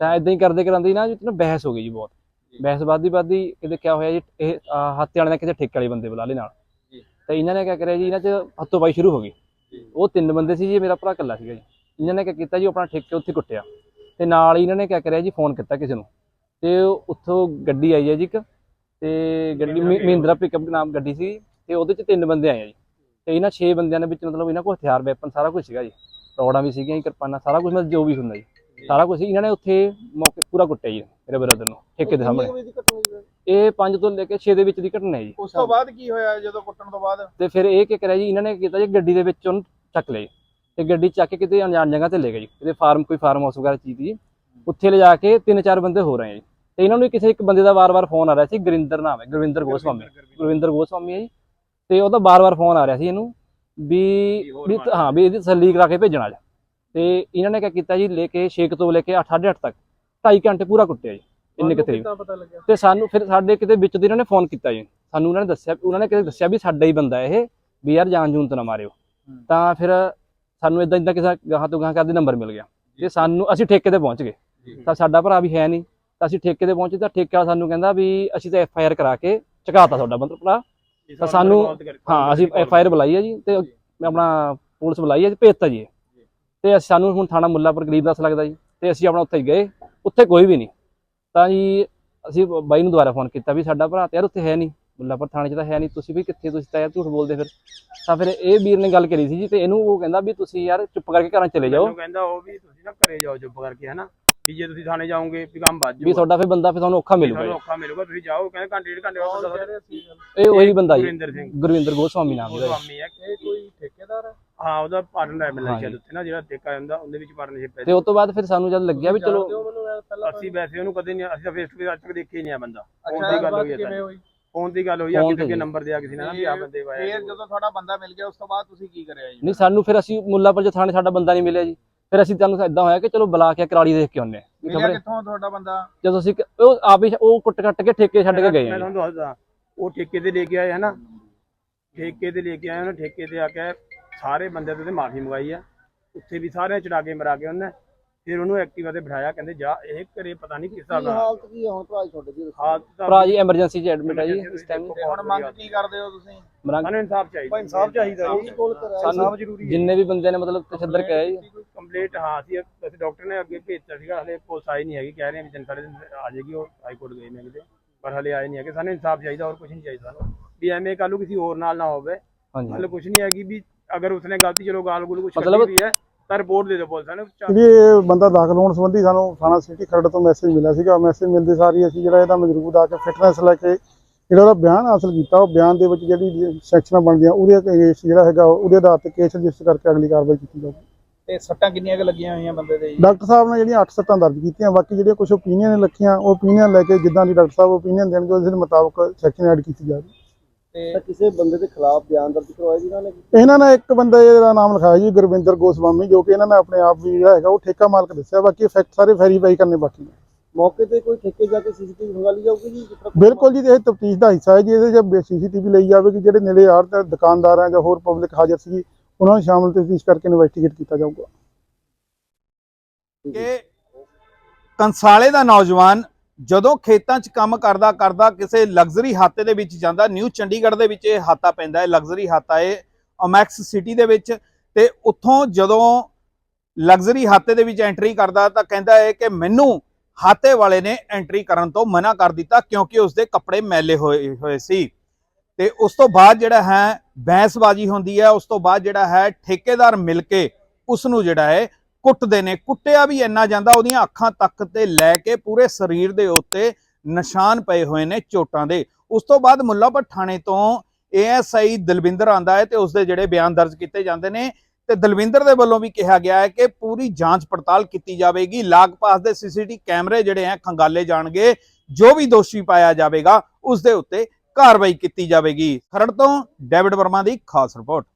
ਤਾਂ ਇਦਾਂ ਹੀ ਕਰਦੇ ਕਰਾਂਦੇ ਨਾ ਜੀ ਨਾ ਬਹਿਸ ਹੋ ਗਈ ਜੀ ਬਹੁਤ। ਬਹਿਸ ਵੱਧਦੀ ਵੱਧਦੀ ਕਿਤੇ ਕਿਆ ਹੋਇਆ ਜੀ ਇਹ ਹੱਥ ਵਾਲੇ ਨੇ ਕਿਤੇ ਠੇਕੇ ਵਾਲੇ ਬੰਦੇ ਬੁਲਾ ਲਏ ਨਾਲ। ਤਾਂ ਇਹਨਾਂ ਨੇ ਕਿਆ ਕਰਿਆ ਜੀ ਇਹਨਾਂ 'ਚ ਹੱਥੋਂ ਪਾਈ ਸ਼ੁਰੂ ਹੋ ਗਈ। ਉਹ ਤਿੰਨ ਬੰਦੇ ਸੀ ਜੀ ਮੇਰਾ ਭਰਾ ਇਕੱਲਾ ਸੀਗਾ ਜੀ। ਇਹਨਾਂ ਨੇ ਕਿਆ ਕੀਤਾ ਜੀ ਆਪਣਾ ਠੇਕੇ ਉੱਥੇ ਕੁੱਟਿਆ। ਤੇ ਨਾਲ ਹੀ ਇਹਨਾਂ ਨੇ ਕਿਆ ਕਰਿਆ ਜੀ ਫੋਨ ਕੀਤਾ ਕਿਸੇ ਨੂੰ। ਤੇ ਉੱਥੋਂ ਗੱਡੀ ਆਈ ਹੈ ਜੀ ਇੱਕ ਤੇ ਗੱਡੀ ਮਹਿ- ਮਹਿੰਦਰਾ ਪਿਕਅਪ ਨਾਮ ਗੱਡੀ ਸੀ। ਤੇ ਉਹਦੇ 'ਚ ਤਿੰਨ ਬੰਦੇ ਆਏ ਆ ਜੀ। ਤੇ ਇਹਨਾਂ 6 ਬੰਦਿਆਂ ਦੇ ਵਿੱਚ ਮਤਲਬ ਇਹਨਾਂ ਕੋਲ ਹਥਿਆਰ ਵੈਪਨ ਸਾਰਾ ਕੁਝ ਸੀਗਾ ਜੀ। ਰੌੜਾਂ ਵੀ ਸੀਗੀਆਂ ਕਿਰਪਾਨਾਂ ਸਾਰਾ ਕੁਝ ਮਤਲਬ ਜੋ ਵੀ ਹੁੰਦਾ ਜੀ। ਸਾਰਾ ਕੁਝ ਇਹਨਾਂ ਨੇ ਉੱਥੇ ਮੌਕੇ ਪੂਰਾ ਕੁੱਟਿਆ ਜੀ ਮੇਰੇ ਬ੍ਰਦਰ ਨੂੰ ਠੇਕੇ ਦੇ ਸਾਹਮਣੇ। ਇਹ 5 ਤੋਂ ਲੈ ਕੇ 6 ਦੇ ਵਿੱਚ ਦੀ ਘਟਨਾ ਹੈ ਜੀ। ਉਸ ਤੋਂ ਬਾਅਦ ਕੀ ਹੋਇਆ ਜਦੋਂ ਕੁੱਟਣ ਤੋਂ ਬਾਅਦ? ਤੇ ਫਿਰ ਇਹ ਕੀ ਕਰਿਆ ਜੀ ਇਹਨਾਂ ਨੇ ਕੀਤਾ ਜੀ ਗੱਡੀ ਦੇ ਵਿੱਚ ਉਹਨੂੰ ਚੱਕ ਲਿਆ ਤੇ ਗੱਡੀ ਚੱਕ ਕੇ ਕਿਤੇ ਅਣਜਾਣ ਜਗ੍ਹਾ ਤੇ ਲੈ ਗਏ ਜੀ। ਕਿਤੇ ਫਾਰਮ ਕੋਈ ਫਾਰਮ ਹਾਊਸ ਵਗੈਰਾ ਚੀਜ਼ ਜੀ। ਉੱਥੇ ਲੈ ਜਾ ਕੇ ਤਿੰਨ ਚਾਰ ਬੰਦੇ ਹੋ ਰਹੇ ਆ ਜੀ। ਤੇ ਇਹਨਾਂ ਨੂੰ ਕਿਸੇ ਇੱਕ ਬੰਦੇ ਦਾ ਵਾਰ-ਵਾਰ ਫੋਨ ਆ ਰਿਹਾ ਸੀ। ਗੁਰਿੰਦਰ ਨਾਮ ਹੈ ਗੁਰਵਿੰਦਰ ਗੋਸਵਾਮੀ। ਗੁਰਵਿੰਦਰ ਗੋਸਵਾਮੀ ਹੈ ਜੀ। ਤੇ ਉਹਦਾ ਬਾਰ-ਬਾਰ ਫੋਨ ਆ ਰਿਹਾ ਸੀ ਇਹਨੂੰ ਵੀ ਵੀ ਹਾਂ ਵੀ ਇਹਦੀ ਤਸੱਲੀ ਕਰਾ ਕੇ ਭੇਜਣਾ ਜਾ। ਤੇ ਇਹਨਾਂ ਨੇ ਕੀ ਕੀਤਾ ਜੀ ਲੈ ਕੇ 6 ਤੋਂ ਲੈ ਕੇ 8 8:30 ਤੱਕ 2.5 ਘੰਟੇ ਪੂਰਾ ਕੁੱਟਿਆ ਜੀ। ਇੰਨੇ ਕਿਤੇ ਤੇ ਸਾਨੂੰ ਫਿਰ ਸਾਡੇ ਕਿਤੇ ਵਿੱਚ ਦੀ ਇਹਨਾਂ ਨੇ ਫੋਨ ਕੀਤਾ ਜੀ। ਸਾਨੂੰ ਉਹਨਾਂ ਨੇ ਦੱਸਿਆ ਉਹਨਾਂ ਨੇ ਕਿਤੇ ਦੱਸਿਆ ਵੀ ਸਾਡਾ ਹੀ ਬੰਦਾ ਇਹ ਵੀ ਯਾਰ ਜਾਨ ਜੂਨ ਤੇ ਨਾ ਮਾਰਿਓ। ਤਾਂ ਫਿਰ ਸਾਨੂੰ ਇਦਾਂ ਇਦਾਂ ਕਿਸੇ ਗਾਹਾਂ ਤੋਂ ਗਾਹਾਂ ਕਰਦੇ ਨੰਬਰ ਮਿਲ ਗਿਆ। ਤੇ ਸਾਨੂੰ ਅਸੀਂ ਠੇਕੇ ਤੇ ਪਹੁੰਚ ਗਏ। ਤਾਂ ਸਾਡਾ ਭਰਾ ਵੀ ਹੈ ਨਹੀਂ। ਤਾਂ ਅਸੀਂ ਠੇਕੇ ਤੇ ਪਹੁੰਚੇ ਤਾਂ ਠੇਕੇ ਵਾਲਾ ਸਾਨੂੰ ਕਹਿੰਦਾ ਵੀ ਅਸੀਂ ਤਾਂ ਐਫ ਆਈ ਆਰ ਕਰਾ ਕੇ ਚੁਕਾਤਾ ਤੁਹਾਡਾ ਮਤਲਬ ਭਰਾ। ਤਾਂ ਸਾਨੂੰ ਹਾਂ ਅਸੀਂ ਐਫ ਆਈ ਆਰ ਬੁਲਾਈ ਹੈ ਜੀ ਤੇ ਮੈਂ ਆਪਣਾ ਪੁਲਿਸ ਬੁਲਾਈ ਹੈ ਜੀ ਭੇਜਤਾ ਜੀ। ਤੇ ਅਸੀਂ- ਸਾਨੂੰ ਹੁਣ ਥਾਣਾ ਮੁੱਲਾਪੁਰ ਗਰੀਬ ਦਾਸ ਲੱਗਦਾ ਜੀ। ਤੇ ਅਸੀਂ ਆਪਣਾ ਉੱਥੇ ਗਏ। ਉੱਥੇ ਕੋਈ ਵੀ ਨਹੀਂ। ਤਾਂ ਜੀ ਅਸੀਂ ਬਾਈ ਨੂੰ ਦੁਬਾਰਾ ਫੋਨ ਕੀਤਾ ਵੀ ਸਾਡਾ ਭਰਾ ਤੇ ਯਾਰ ਉੱਥੇ ਹੈ ਨਹੀਂ। ਮੁੱਲਾਪੁਰ ਥਾਣੇ 'ਚ ਤਾਂ ਹੈ ਨਹੀਂ ਤੁਸੀਂ ਵੀ ਕਿੱਥੇ ਤੁਸੀਂ ਤਾਂ ਯਾਰ ਝੂਠ ਬੋਲਦੇ ਫਿਰ। ਤਾਂ ਫਿਰ ਇਹ ਵੀਰ ਨੇ ਗੱਲ ਕਰੀ ਸੀ ਜੀ ਤੇ ਇਹਨੂੰ ਉਹ ਕਹਿੰਦਾ ਵੀ ਤੁਸੀਂ ਯਾਰ ਚੁੱਪ ਕਰਕੇ ਘਰਾਂ ਚਲੇ ਜਾਓ। ਮੈਨੂੰ ਕਹਿੰਦਾ ਉਹ ਵੀ ਤੁਸੀਂ ਨਾ ਘਰੇ ਜਾਓ ਚੁੱਪ ਕਰਕੇ ਹਨਾ? ਵੀ ਜੇ ਤੁਸੀਂ ਥਾਣੇ ਜਾਓਗੇ ਵੀ ਕੰਮ ਵੱਜ ਵੀ ਜਾਊਗਾ ਤੁਹਾਡਾ ਫਿਰ ਬੰਦਾ ਫਿਰ ਤੁਹਾਨੂੰ ਔਖਾ ਮਿਲੂਗਾ ਤੁਹਾਨੂੰ। ਔਖਾ ਮਿਲੂਗਾ ਤੁਸੀਂ ਜਾਓ ਕਹਿੰਦੇ ਘੰਟੇ ਡੇਢ ਘੰਟੇ ਬਾਅਦ ਕੌਣ ਬੰਦਾ ਕਹਿ ਰਿਹਾ ਸੀ ਇਹ ਉਹੀ ਬੰਦਾ ਜੀ। ਗੁਰਿੰਦਰ ਸਿੰਘ। ਗੁਰਵਿੰਦਰ ਗੋਸਵਾਮੀ ਨਾਮ ਉਹ ਦਾ ਜੀ। ਸਵਾਮੀ ਹੈ। ਇਹ ਕੋਈ ਠੇਕੇਦਾਰ ਹੈ? ਹਾਂ ਉਹਦਾ ਪਾਰਟਨਰ ਹੈ ਮਿਲਣਾ ਜੀ। ਉੱਥੇ ਨਾ ਜਿਹੜਾ ਠੇਕਾ ਹੁੰਦਾ ਉਹਦੇ ਵਿੱਚ ਪਾਰਟਨਰਸ਼ਿਪ ਹੈ ਤੇ ਉਸ ਤੋਂ ਬਾਅਦ ਫਿਰ ਸਾਨੂੰ ਜਦ ਲੱਗਿਆ ਵੀ ਚਲੋ ਅਸੀਂ ਵੈਸੇ ਉਹਨੂੰ ਕਦੇ ਨਹੀਂ ਅਸੀਂ ਤਾਂ ਫੇਸ ਟੂ ਫੇਸ ਅੱਜ ਤੱਕ ਦੇਖਿਆ ਹੀ ਨਹੀਂ ਆ ਬੰਦਾ। ਫੋਨ ਅੱਛਾ ਦੀ ਗੱਲ ਬਾਤ ਹੋਈ ਹੈ ਕਿਵੇਂ ਹੋਈ? ਫੋਨ ਦੀ ਗੱਲ ਹੋਈ ਆ ਫੋਨ ਕਿਤੇ ਤੇ ਕਿ ਜੀ। ਨੰਬਰ ਦਿਆ ਕਿਸੇ ਨੇ ਨਾ ਵੀ ਆ ਬੰਦੇ ਵਾਇਆ ਫੇਰ ਜਦੋਂ ਤੁਹਾਡਾ ਬੰਦਾ ਮਿਲ ਗਿਆ ਉਸ ਤੋਂ ਬਾਅਦ ਤੁਸੀਂ ਕੀ ਕਰਿਆ ਜੀ? ਨਹੀਂ ਸਾਨੂੰ ਫਿਰ ਅਸੀਂ ਮੁੱਲਾਪੁਰ ਚ ਥਾਣੇ ਸਾਡਾ ਬੰਦਾ ਨਹੀਂ ਮਿਲਿਆ ਜੀ। ਫਿਰ ਅਸੀਂ ਤੁਹਾਨੂੰ ਇਦਾਂ ਹੋਇਆ ਕਿ ਚਲੋ ਬੁਲਾ ਕੇ ਕਰਾੜੀ ਦੇਖ ਕੇ ਆਉਂਦੇ ਹਾਂ। ਵੀ ਮਿਲਿਆ ਖਬਰੇ ਕਿੱਥੋਂ ਤੁਹਾਡਾ ਬੰਦਾ? ਜਦੋਂ ਅਸੀਂ ਕ- ਉਹ ਆਪ ਹੀ ਉਹ ਕੁੱਟ ਕੱਟ ਕੇ ਠੇਕੇ ਛੱਡ ਕੇ ਗਏ ਮੈਂ ਆ ਜੀ। ਤੁਹਾਨੂੰ ਦੱਸਦਾ ਉਹ ਠੇਕੇ ਤੇ ਲੈ ਕੇ ਆਏ ਹਨਾ ਠੇਕੇ ਤੇ ਲੈ ਕੇ ਆਏ ਉਹਨੇ ਠੇਕੇ ਤੇ ਆ ਕੇ ਸਾਰੇ ਬੰਦੇ ਤੋਂ ਮਾਫੀ ਮੰਗਾਈ ਆ। ਉੱਥੇ ਵੀ ਸਾਰਿਆਂ ਚੜਾ ਕੇ ਮਰਾ ਕੇ ਉਹਨੇ ਫਿਰ ਉਹਨੂੰ ਐਕਟਿਵਾ ਤੇ ਬਿਠਾਇਆ ਕਹਿੰਦੇ ਜਾ ਇਹ ਘਰੇ ਪਤਾ ਨਹੀਂ ਕਿਸ ਕੀ ਨਾਲ। ਹਾਲਤ ਕੀ ਹੈ ਹੁਣ ਭਰਾ ਜੀ ਤੁਹਾਡੇ ਦੀ। ਹਾਲਤ ਤਾਂ ਭਰਾ ਜੀ ਐਮਰਜੈਂਸੀ ਚ ਐਡਮਿਟ ਹੈ ਜੀ ਇਸ ਟਾਈਮ ਤੇ ਹੁਣ ਮੰਗ ਕੀ ਕਰਦੇ ਹੋ ਤੁਸੀਂ? ਮਰਾਂਗੇ ਸਾਨੂੰ ਇਨਸਾਫ ਚਾਹੀਦਾ। ਇਨਸਾਫ ਚਾਹੀਦਾ ਪੁਲਿਸ ਕੋਲ ਕਰਾਇਆ ਸਾਨੂੰ ਜਿੰਨੇ ਵੀ ਬੰਦੇ ਨੇ ਮਤਲਬ ਤਸ਼ੱਦਰ ਕਰਿਆ ਜੀ। ਕੰਪਲੀਟ ਹਾਂ ਅਸੀਂ ਅਸੀਂ ਡਾਕਟਰ ਨੇ ਅੱਗੇ ਭੇਜਿਆ ਸੀਗਾ ਹਲੇ ਪੁਲਿਸ ਆਈ ਨਹੀਂ ਹੈਗੀ ਕਹਿ ਰਹੇ ਆ ਵੀ ਤਿੰਨ ਸਾਢੇ ਦਿਨ ਆ ਜਾਏਗੀ ਉਹ ਹਾਈ ਕੋਰਟ ਗਏ ਨੇ ਕਿਤੇ ਪਰ ਹਲੇ ਆਏ ਨਹੀਂ ਹੈਗੇ। ਸਾਨੂੰ ਇਨਸਾਫ ਚਾਹੀਦਾ ਹੋਰ ਕੁਝ ਨਹੀਂ ਚਾਹੀਦਾ ਸਾਨੂੰ। ਵੀ ਐਵੇਂ ਕੱਲ੍ਹ ਨੂੰ ਕਿਸੇ ਹੋਰ ਨਾਲ ਨਾ ਹੋਵੇ। ਹਾਂਜੀ। ਮਤਲਬ ਕੁਝ ਨਹੀਂ ਹੈਗੀ ਵੀ ਅਗਰ ਉਸਨੇ ਗਲਤੀ ਚਲੋ ਗਾਲ ਗੁਲ ਕੁਝ ਮਤਲਬ- ਵੀ ਹੈ। ਤਾਂ ਰਿਪੋਰਟ ਦੇ ਦਿਓ ਪੁਲਿਸ ਨੂੰ। ਵੀ ਇਹ ਬੰਦਾ ਦਾਖਲ ਹੋਣ ਸੰਬੰਧੀ ਸਾਨੂੰ ਥਾਣਾ ਸਿਟੀ ਖਰੜ ਤੋਂ ਮੈਸੇਜ ਮਿਲਿਆ ਸੀਗਾ। ਮੈਸੇਜ ਮਿਲਦੇ ਸਾਰ ਹੀ ਅਸੀਂ ਜਿਹੜਾ ਇਹਦਾ ਮਜਰੂਦ ਆ ਕੇ ਫਿਟਨੈਸ ਲੈ ਕੇ ਜਿਹੜਾ ਉਹਦਾ ਬਿਆਨ ਹਾਸਲ ਕੀਤਾ ਉਹ ਬਿਆਨ ਦੇ ਵਿੱਚ ਜਿਹੜੀ ਸੈਕਸ਼ਨਾਂ ਬਣਦੀਆਂ ਉਹਦੇ ਕੇਸ ਜਿਹੜਾ ਹੈਗਾ ਉਹਦੇ ਆਧਾਰ ਤੇ ਕੇਸ ਰਜਿਸਟਰ ਕਰਕੇ ਅਗਲੀ ਕਾਰਵਾਈ ਕੀਤੀ ਜਾਊਗੀ। ਤੇ ਸੱਟਾਂ ਕਿੰਨੀਆਂ ਕੁ ਲੱਗੀਆਂ ਹੋਈਆਂ ਬੰਦੇ ਦੇ ਜੀ? ਡਾਕਟਰ ਸਾਹਿਬ ਨੇ ਜਿਹੜੀਆਂ 8 ਸੱਟਾਂ ਦਰਜ ਕੀਤੀਆਂ ਬਾਕੀ ਜਿਹੜੀਆਂ ਕੁਝ ਓਪੀਨੀਅਨ ਨੇ ਲਿਖੀਆਂ ਉਹ ਓਪੀਨੀਅਨ ਲੈ ਕੇ ਜਿੱਦਾਂ ਦੀ ਡਾਕਟਰ ਸਾਹਿਬ ਓਪੀਨੀਅਨ ਦੇਣਗੇ ਉਸ ਦੇ ਮੁਤਾਬਕ ਸੈਕਸ਼ਨ ਐਡ ਕੀਤੀ ਜਾਵੇ ਤਾਂ ਕਿਸੇ ਬੰਦੇ ਦੇ ਖਿਲਾਫ ਬਿਆਨ ਦਰਜ ਕਰਵਾਇਆ ਜੀ ਇਹਨਾਂ ਨੇ? ਇਹਨਾਂ ਨੇ ਇੱਕ ਬੰਦੇ ਦਾ ਨਾਮ ਲਿਖਾਇਆ ਜੀ ਗੁਰਵਿੰਦਰ ਗੋਸਵਾਮੀ ਜੋ ਕਿ ਇਹਨਾਂ ਨੇ ਆਪਣੇ ਆਪ ਵੀ ਜਿਹੜਾ ਹੈਗਾ ਉਹ ਠੇਕਾ ਮਾਲਕ ਦੱਸਿਆ ਬਾਕੀ ਫੈਕਟ ਸਾਰੇ ਵੈਰੀਫਾਈ ਕਰਨੇ ਬਾਕੀ ਨੇ। ਮੌਕੇ ਤੇ ਕੋਈ ਠੇਕੇ ਜਾ ਕੇ ਸੀਸੀਟੀਵੀ ਖੰਗਾਲੀ ਜਾਊਗੀ ਜੀ ਬਿਲਕੁਲ ਜੀ ਇਹ ਤਫਤੀਸ਼ ਦਾ ਹਿੱਸਾ ਹੈ ਜੀ ਇਹਦੇ ਜੇ ਸੀਸੀਟੀਵੀ ਲਈ ਜਾਵੇਗੀ ਜਿਹੜੇ ਨੇੜੇ ਆੜ ਤੇ ਦੁਕਾਨਦਾਰ ਆ ਜਾਂ ਹੋਰ ਪਬਲਿਕ ਹਾਜ਼ਰ ਸੀ ਉਹਨਾਂ ਨੂੰ ਸ਼ਾਮਲ ਤਫਤੀਸ਼ ਕਰਕੇ ਇਨਵੈਸਟੀਗੇਟ ਕੀਤਾ ਜਾਊਗਾ। ਕਿ ਕੰਸਾਲੇ ਦਾ ਨੌਜਵਾਨ ਜਦੋਂ ਖੇਤਾਂ 'ਚ ਕੰਮ ਕਰਦਾ ਕਰਦਾ ਕਿਸੇ ਲਗਜ਼ਰੀ ਹਾਤੇ ਦੇ ਵਿੱਚ ਜਾਂਦਾ ਨਿਊ ਚੰਡੀਗੜ੍ਹ ਦੇ ਵਿੱਚ ਇਹ ਹਾਤਾ ਪੈਂਦਾ ਹੈ ਲਗਜ਼ਰੀ ਹਾਤਾ ਹੈ ਅਮੈਕਸ ਸਿਟੀ ਦੇ ਵਿੱਚ ਤੇ ਉੱਥੋਂ ਜਦੋਂ ਲਗਜ਼ਰੀ ਹਾਤੇ ਦੇ ਵਿੱਚ ਐਂਟਰੀ ਕਰਦਾ ਤਾਂ ਕਹਿੰਦਾ ਹੈ ਕਿ ਮੈਨੂੰ ਹਾਤੇ ਵਾਲੇ ਨੇ ਐਂਟਰੀ ਕਰਨ ਤੋਂ ਮਨਾ ਕਰ ਦਿੱਤਾ ਕਿਉਂਕਿ ਉਸਦੇ ਕੱਪੜੇ ਮੈਲੇ ਹੋਏ ਹੋਏ ਸੀ। ਤੇ ਉਸ ਤੋਂ ਬਾਅਦ ਜਿਹੜਾ ਹੈ ਬੈਂਸਬਾਜ਼ੀ ਹੁੰਦੀ ਹੈ, ਉਸ ਤੋਂ ਬਾਅਦ ਜਿਹੜਾ ਹੈ ਠੇਕੇਦਾਰ ਮਿਲ ਕੇ ਉਸ ਨੂੰ ਜਿਹੜਾ ਹੈ ਕੁੱਟਦੇ ਨੇ, ਕੁੱਟਿਆ ਵੀ ਇੰਨਾ ਜਾਂਦਾ, ਉਹਦੀਆਂ ਅੱਖਾਂ ਤੱਕ ਤੇ ਲੈ ਕੇ ਪੂਰੇ ਸਰੀਰ ਦੇ ਉੱਤੇ ਨਿਸ਼ਾਨ ਪਏ ਹੋਏ ਨੇ ਚੋਟਾਂ ਦੇ। ਉਸ ਤੋਂ ਬਾਅਦ ਮੁੱਲਾਪੁਰ ਥਾਣੇ ਤੋਂ ਏਐਸਆਈ ਦਲਵਿੰਦਰ ਆਂਦਾ ਹੈ ਤੇ ਉਸਦੇ ਜਿਹੜੇ ਬਿਆਨ ਦਰਜ ਕੀਤੇ ਜਾਂਦੇ ਨੇ ਤੇ ਦਲਵਿੰਦਰ ਦੇ ਵੱਲੋਂ ਵੀ ਕਿਹਾ ਗਿਆ ਹੈ ਕਿ ਪੂਰੀ ਜਾਂਚ ਪੜਤਾਲ ਕੀਤੀ ਜਾਵੇਗੀ ਲਾਗਪਾਸ ਦੇ ਸੀਸੀਟੀ ਕੈਮਰੇ ਜਿਹੜੇ ਹੈ ਖੰਗਾਲੇ ਜਾਣਗੇ, ਜੋ ਵੀ ਦੋਸ਼ੀ ਪਾਇਆ ਜਾਵੇਗਾ, ਉਸ ਦੇ ਉੱਤੇ ਕਾਰਵਾਈ ਕੀਤੀ ਜਾਵੇਗੀ। ਖਰੜ ਤੋਂ ਡੇਵਿਡ ਵਰਮਾ ਦੀ ਖਾਸ ਰਿਪੋਰਟ।